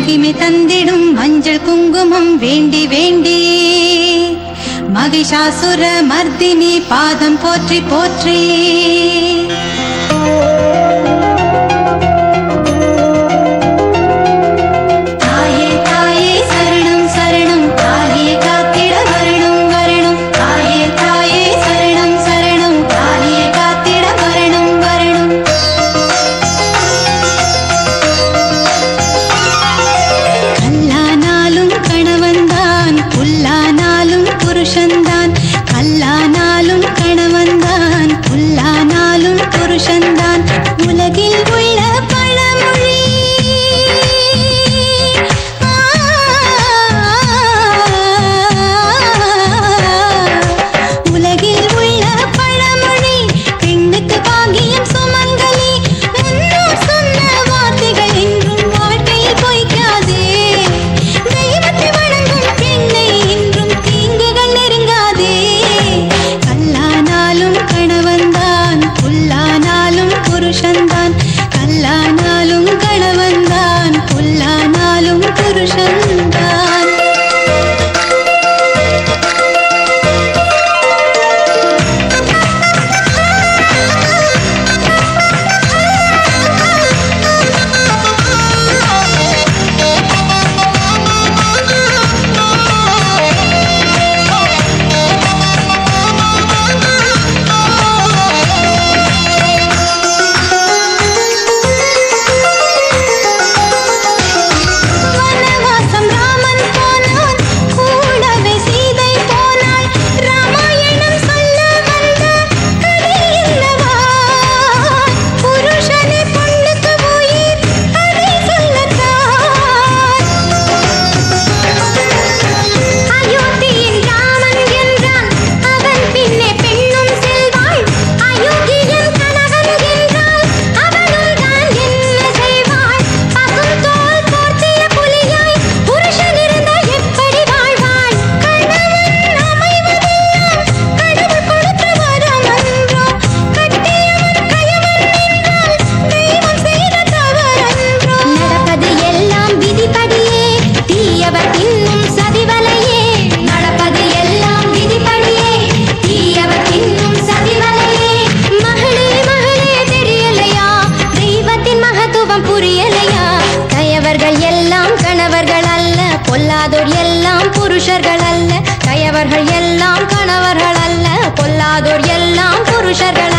மகிமை தந்திடும் மஞ்சள் குங்குமம் வேண்டி வேண்டி. மகிஷாசுர மர்தினி பாதம் போற்றி போற்றி. பொல்லாதோர் எல்லாம் புருஷர்கள் அல்ல கயவர்கள் எல்லாம் கணவர்கள் அல்ல பொல்லாதோர் எல்லாம் புருஷர்கள்